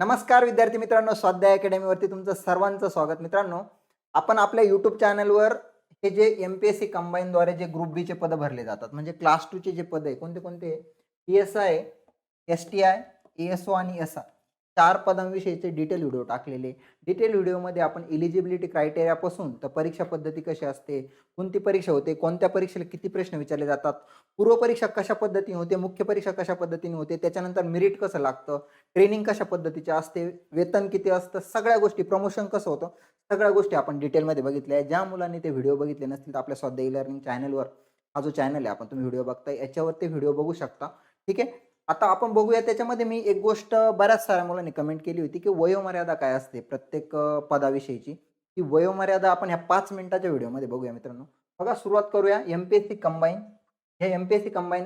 नमस्कार विद्यार्थी मित्रांनो स्वाध्याय अकॅडमीवरती तुमचं सर्वांचं स्वागत. मित्रांनो आपण आपल्या यूट्यूब चॅनलवर हे जे एम पी एस सी कंबाईनद्वारे जे ग्रुप बीचे पदं भरले जातात म्हणजे क्लास टूचे जे पद आहे कोणते कोणते? T S I S T I A S O आणि एस आय चार पदांविषयीचे डिटेल व्हिडिओ टाकलेले. डिटेल व्हिडिओमध्ये आपण इलिजिबिलिटी क्रायटेरियापासून तर परीक्षा पद्धती कशी असते कोणती परीक्षा होते कोणत्या परीक्षेला किती प्रश्न विचारले जातात पूर्वपरीक्षा कशा पद्धतीने होते मुख्य परीक्षा कशा पद्धतीने होते त्याच्यानंतर मेरिट कसं लागतं ट्रेनिंग कशा पद्धतीचे असते वेतन किती असतं सगळ्या गोष्टी प्रमोशन कसं होतं सगळ्या गोष्टी आपण डिटेलमध्ये बघितल्या आहे ज्या मुलांनी ते व्हिडिओ बघितले नसतील तर आपल्या स्वाध्याय लर्निंग चॅनलवर हा जो चॅनल आहे आपण तुम्ही व्हिडिओ बघताय याच्यावर ते व्हिडिओ बघू शकता. ठीक आहे? आता आपण बघूया त्याच्यामध्ये मी एक गोष्ट बऱ्याच साऱ्या मुलांनी कमेंट केली होती की वयोमर्यादा काय असते प्रत्येक पदाविषयीची. ती वयोमर्यादा आपण ह्या पाच मिनिटाच्या व्हिडिओमध्ये बघूया मित्रांनो. बघा सुरुवात करूया. M P S C combine हे M P S C combine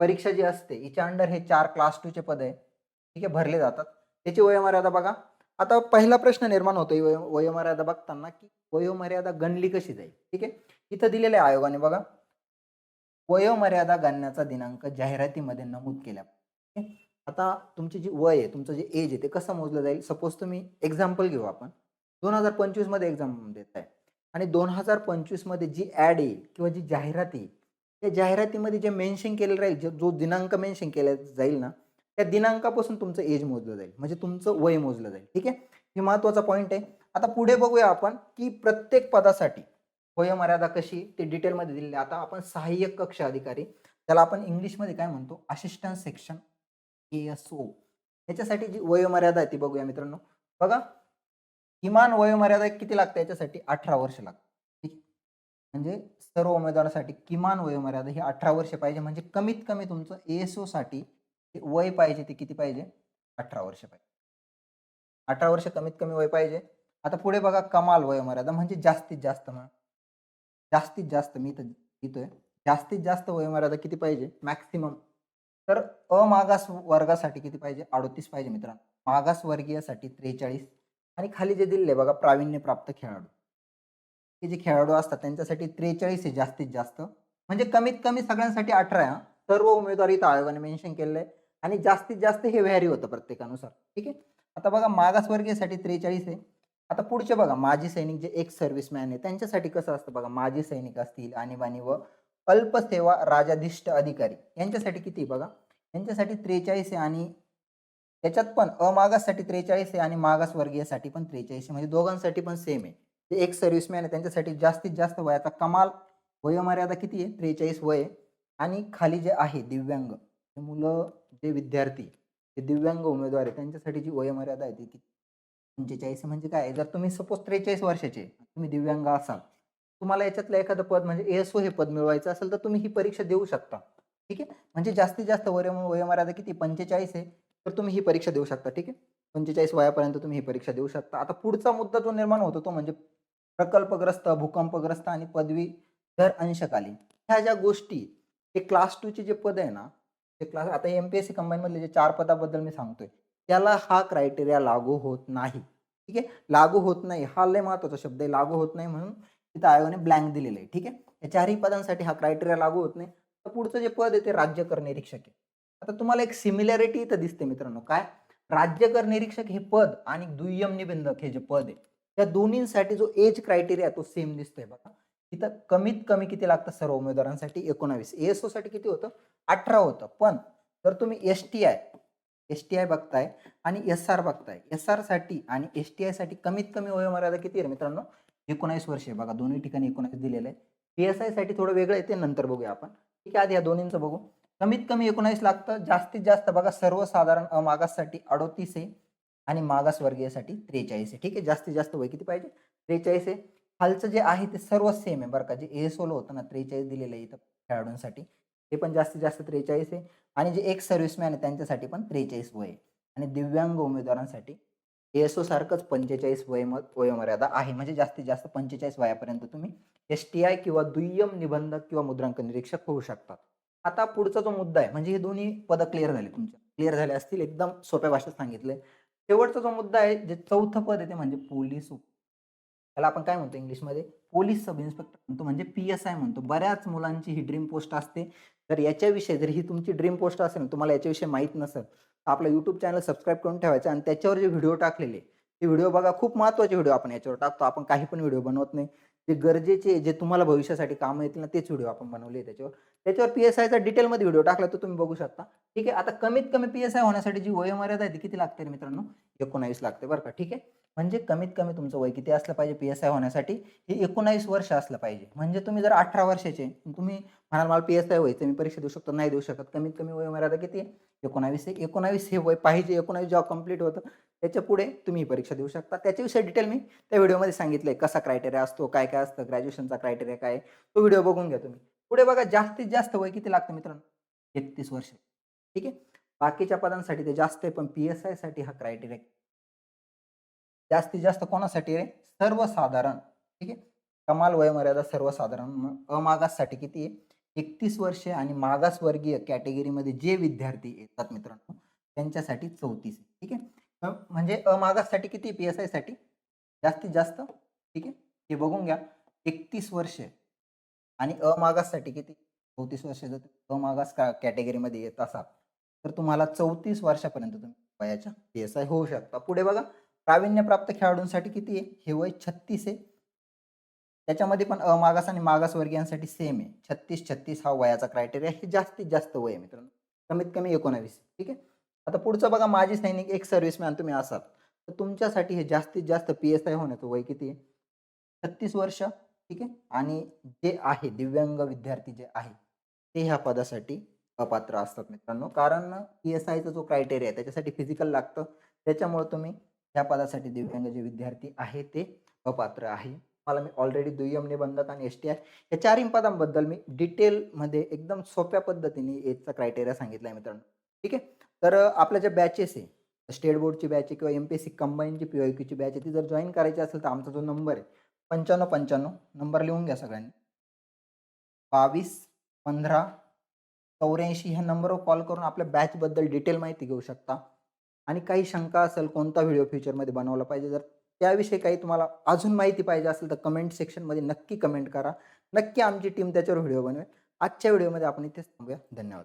परीक्षा जी असते हिच्या अंडर हे चार क्लास टूचे पद आहे. ठीक आहे भरले जातात. त्याची वयोमर्यादा बघा. आता पहिला प्रश्न निर्माण होतो वयो वयोमर्यादा बघताना की वयोमर्यादा गणली कशी जाईल? ठीक आहे? इथं दिलेल्या आहे आयोगाने बघा. वयोमर्यादा गणण्याचा दिनांक जाहिरातीमध्ये नमूद केल्या आता तुमची जी वय आहे तुमचं जे एज आहे ते कसं मोजलं जाईल? सपोज तुम्ही एक्झाम्पल घेऊ आपण. दोन हजार पंचवीसमध्ये एक्झाम देत आहे. आणि दोन हजार पंचवीसमध्ये जी ॲड येईल किंवा जी जाहिरात येईल त्या जाहिरातीमध्ये जे मेन्शन केलं राहील जो जो दिनांक मेन्शन केला जाईल ना त्या दिनांकापासून तुमचं एज मोजलं जाईल. म्हणजे तुमचं वय मोजलं जाईल. ठीक आहे? हे महत्त्वाचा पॉईंट आहे. आता पुढे बघूया आपण की प्रत्येक पदासाठी वयोमर्यादा कशी ते डिटेलमध्ये दिलेली आता आपण सहाय्यक कक्ष अधिकारी त्याला आपण इंग्लिशमध्ये काय म्हणतो? Assistant section A S O याच्यासाठी जी वयोमर्यादा आहे ती बघूया मित्रांनो. बघा. किमान वयोमर्यादा किती लागते याच्यासाठी? अठरा वर्ष लागते. ठीक म्हणजे सर्व उमेदवारासाठी किमान वयोमर्यादा ही अठरा वर्ष पाहिजे. म्हणजे कमीत कमी तुमचं ए एससाठी वय पाहिजे ते किती पाहिजे? अठरा वर्ष पाहिजे. अठरा वर्ष कमीत कमी वय पाहिजे. आता पुढे बघा कमाल वयोमर्यादा म्हणजे जास्तीत जास्त म्हणा. जास्तीत जास्त मी तर लिहितोय जास्तीत जास्त वयोमर्यादा किती पाहिजे? मॅक्सिमम तर अमागास वर्गासाठी किती पाहिजे? अडोतीस पाहिजे मित्रांनो. मागास वर्गीयसाठी त्रेचाळीस. आणि खाली जे दिलेले बघा प्रावीण्य प्राप्त खेळाडू. हे जे खेळाडू असतात त्यांच्यासाठी त्रेचाळीस आहे जास्तीत जास्त. म्हणजे कमीत कमी सगळ्यांसाठी अठरा हा. सर्व उमेदवार इथं आयोगाने मेन्शन केलेलं आहे. आणि जास्तीत जास्त हे व्हॅरी होतं प्रत्येकानुसार. ठीक आहे? आता बघा मागासवर्गीयसाठी त्रेचाळीस आहे. आता पुढचे बघा माजी सैनिक जे एक सर्व्हिसमॅन आहे त्यांच्यासाठी कसं असतं बघा? माजी सैनिक असतील आणीबाणी व अल्पसेवा राजाधिष्ट अधिकारी. यांच्यासाठी किती आहे बघा? यांच्यासाठी त्रेचाळीस आहे आणि त्याच्यात पण अमागाससाठी त्रेचाळीस आहे आणि मागासवर्गीयसाठी पण त्रेचाळीस आहे. म्हणजे दोघांसाठी पण सेम आहे. जे एक सर्व्हिसमॅन आहे त्यांच्यासाठी जास्तीत जास्त वयाचा कमाल वयोमर्यादा किती आहे? त्रेचाळीस वय आणि खाली जे आहे दिव्यांग हे मुलं जे विद्यार्थी जे दिव्यांग उमेदवार आहे त्यांच्यासाठी जी वयोमर्यादा आहे ती किती? पंचेचाळीस म्हणजे काय? जर तुम्ही सपोज त्रेचाळीस वर्षाचे तुम्ही दिव्यांग असाल तुम्हाला याच्यातलं एखादं पद म्हणजे एएसओ हे पद मिळवायचं असेल तर तुम्ही ही परीक्षा देऊ शकता. ठीक आहे? म्हणजे जास्तीत जास्त वय वयोमर्यादा किती? पंचेचाळीस आहे. तर तुम्ही ही परीक्षा देऊ शकता. ठीक आहे? पंचेचाळीस वयापर्यंत तुम्ही ही परीक्षा देऊ शकता. आता पुढचा मुद्दा जो निर्माण होतो तो म्हणजे प्रकल्पग्रस्त भूकंपग्रस्त आणि पदवीधर अंशकालीन. ह्या ज्या गोष्टी हे क्लास टूचे जे पद आहे ना ते क्लास आता एम पी एस सी कंबाईनमधले जे चार पदाबद्दल मी सांगतोय त्याला हा क्रायटेरिया लागू होत नाही. ठीक आहे? लागू होत नाही. हा लय महत्त्वाचा शब्द आहे. लागू होत नाही म्हणून तिथं आयोगाने ब्लँक दिलेलं आहे. ठीक आहे? या चारही पदांसाठी हा क्रायटेरिया लागू होत नाही. तर पुढचं जे पद आहे ते राज्यकर निरीक्षक आहे. आता तुम्हाला एक सिमिलॅरिटी इथं दिसते मित्रांनो. काय? राज्यकर निरीक्षक हे पद आणि दुय्यम निबंधक हे जे पद आहे त्या दोन्हींसाठी जो एज क्रायटेरिया तो सेम दिसतोय बघा. तिथं कमीत कमी किती लागतं? सर्व उमेदवारांसाठी एकोणावीस. एसओसाठी किती होतं? अठरा होतं. पण जर तुम्ही S T I S T I बघताय आणि एस आर बघताय एस आरसाठी आणि एस टी आयसाठी कमीत कमी वयोमर्यादा किती आहे मित्रांनो? एकोणावीस वर्ष आहे बघा दोन्ही ठिकाणी एकोणावीस दिलेलं आहे. पी एस आयसाठी थोडं वेगळं आहे ते नंतर बघूया आपण. ठीक आहे आधी या दोन्हींचं बघू. कमीत कमी एकोणावीस लागतं जास्तीत जास्त बघा सर्वसाधारण अमागाससाठी अडोतीस आहे आणि मागासवर्गीयसाठी त्रेचाळीस आहे. ठीक आहे जास्तीत जास्त वय किती पाहिजे? त्रेचाळीस आहे. खालचं जे आहे ते सर्व सेम आहे बरं का जे एसओला होतं ना त्रेचाळीस दिलेलं आहे इथं खेळाडूंसाठी. ते पण जास्तीत जास्त त्रेचाळीस आहे. आणि जे एक सर्व्हिसमॅन आहे त्यांच्यासाठी पण त्रेचाळीस वय आहे. आणि दिव्यांग उमेदवारांसाठी एसओ सारखंच पंचेचाळीस वयम वयोमर्यादा आहे. म्हणजे जास्तीत जास्त पंचेचाळीस वयापर्यंत तुम्ही एस टी आय किंवा दुय्यम निबंधक किंवा मुद्रांक निरीक्षक होऊ शकतात. आता पुढचा जो मुद्दा आहे म्हणजे हे दोन्ही पदं क्लिअर झाले तुमच्या. क्लिअर झाले असतील एकदम सोप्या भाषेत सांगितले. शेवटचा जो मुद्दा आहे जे चौथं पद आहे ते म्हणजे पोलीस उप त्याला आपण काय म्हणतो इंग्लिशमध्ये? पोलीस सब इन्स्पेक्टर म्हणतो म्हणजे पी एस आय म्हणतो. बऱ्याच मुलांची ही ड्रीम पोस्ट असते. तर याच्याविषयी जर ही तुमची ड्रीम पोस्ट असेल तुम्हाला याच्याविषयी माहीत नसेल तर आपलं यूट्यूब चॅनल सबस्क्राईब करून ठेवायचं आणि त्याच्यावर जे व्हिडिओ टाकलेले ते व्हिडिओ बघा. खूप महत्त्वाचे व्हिडिओ आपण याच्यावर टाकतो. आपण काही पण व्हिडिओ बनवत नाही. जे गरजेचे जे तुम्हाला भविष्यासाठी कामं येतील ना तेच व्हिडिओ आपण बनवले त्याच्यावर. त्याच्यावर पी एस आयचा डिटेलमध्ये व्हिडिओ टाकला तर तुम्ही बघू शकता. ठीक आहे? आता कमीत कमी पी एस आय होण्यासाठी जी वयोमर्यादा आहे ती किती लागते मित्रांनो? एकोणावीस लागते बरं का. ठीक आहे? म्हणजे कमीत कमी तुमचं वय किती असलं पाहिजे पी एस आय होण्यासाठी? हे एकोणावीस वर्ष असलं पाहिजे. म्हणजे तुम्ही जर अठरा वर्षाचे तुम्ही म्हणाल मला पी एस आय व्हायचं मी परीक्षा देऊ शकतो नाही देऊ शकत. कमीत कमी वयोमर्यादा किती? आहे एकोणावीस आहे. एकोणावीस हे वय पाहिजे. एकोणावीस जेव्हा कंप्लीट होतं. त्याच्या पुढे तुम्ही ही परीक्षा देऊ शकता. त्याच्याविषयी डिटेल मी त्या व्हिडिओमध्ये सांगितलं आहे कसा क्रायटेरिया असतो? काय काय असतं? ग्रॅज्युएशनचा क्रायटेरिया काय आहे, तो व्हिडिओ बघून घ्या तुम्ही. पुढे बघा जास्तीत जास्त वय किती लागतं मित्रांनो? एकतीस वर्ष. ठीक आहे? बाकीच्या पदांसाठी ते जास्त आहे पण पी एस आयसाठी हा क्रायटेरिया जास्तीत जास्त कोणासाठी आहे सर्वसाधारण. ठीक आहे? कमाल वयोमर्यादा सर्वसाधारण. अमागाससाठी किती आहे? एकतीस वर्षे आणि मागासवर्गीय कॅटेगरीमध्ये जे विद्यार्थी येतात मित्रांनो त्यांच्यासाठी चौतीस आहे. ठीक आहे? म्हणजे अमागाससाठी किती पी एस आयसाठी? जास्तीत जास्त? ठीक आहे? हे बघून घ्या. एकतीस वर्षे आणि अमागाससाठी किती? चौतीस वर्ष जर अमागास का कॅटेगरीमध्ये येत असाल तर तुम्हाला चौतीस वर्षापर्यंत तुम्ही वयाच्या पी एस आय होऊ शकता. पुढे बघा. प्रावीण्यप्राप्त खेळाडूंसाठी किती आहे? हे वय छत्तीस आहे. त्याच्यामध्ये पण अमागास आणि मागासवर्गीयांसाठी सेम आहे. छत्तीस छत्तीस हा वयाचा क्रायटेरिया हे जास्तीत जास्त वय आहे मित्रांनो. कमीत कमी एकोणावीस ठीक आहे? आता पुढचं बघा माजी सैनिक एक सर्व्हिसमॅन तुम्ही असाल. तर तुमच्यासाठी हे जास्तीत जास्त पी एस आय होण्याचं वय किती आहे? छत्तीस वर्ष. ठीक आहे? आणि जे आहे दिव्यांग विद्यार्थी जे आहे ते ह्या पदासाठी अपात्र असतात मित्रांनो. कारण पी एस आयचा जो क्रायटेरिया आहे त्याच्यासाठी फिजिकल लागतं. त्याच्यामुळे तुम्ही ह्या पदासाठी दिव्यांग जे विद्यार्थी आहे ते अपात्र आहे. मला मी ऑलरेडी दुय्यम निबंधक आणि एस टी आय या चारही पदांबद्दल मी डिटेलमध्ये एकदम सोप्या पद्धतीने याचा क्रायटेरिया सांगितला आहे मित्रांनो. ठीक आहे? तर आपल्या ज्या बॅचेस आहे स्टेट बोर्डची बॅच आहे किंवा एम पी एस सी कंबाईनची पी ओ क्यूची बॅच आहे ती जर जॉईन करायची असेल तर आमचा जो नंबर आहे पंच्याण्णव पंच्याण्णव नंबर लिहून घ्या सगळ्यांनी. बावीस पंधरा चौऱ्याऐंशी ह्या नंबरवर कॉल करून आपल्या बॅचबद्दल डिटेल माहिती घेऊ शकता. आणि काही शंका असेल कोणता व्हिडिओ फ्युचरमध्ये बनवला पाहिजे जर त्याविषयी काही तुम्हाला अजून माहिती पाहिजे असेल तर कमेंट सेक्शनमध्ये नक्की कमेंट करा. नक्की आमची टीम त्याच्यावर व्हिडिओ बनवेल. आजच्या व्हिडिओमध्ये आपण इथेच थांबूया. धन्यवाद.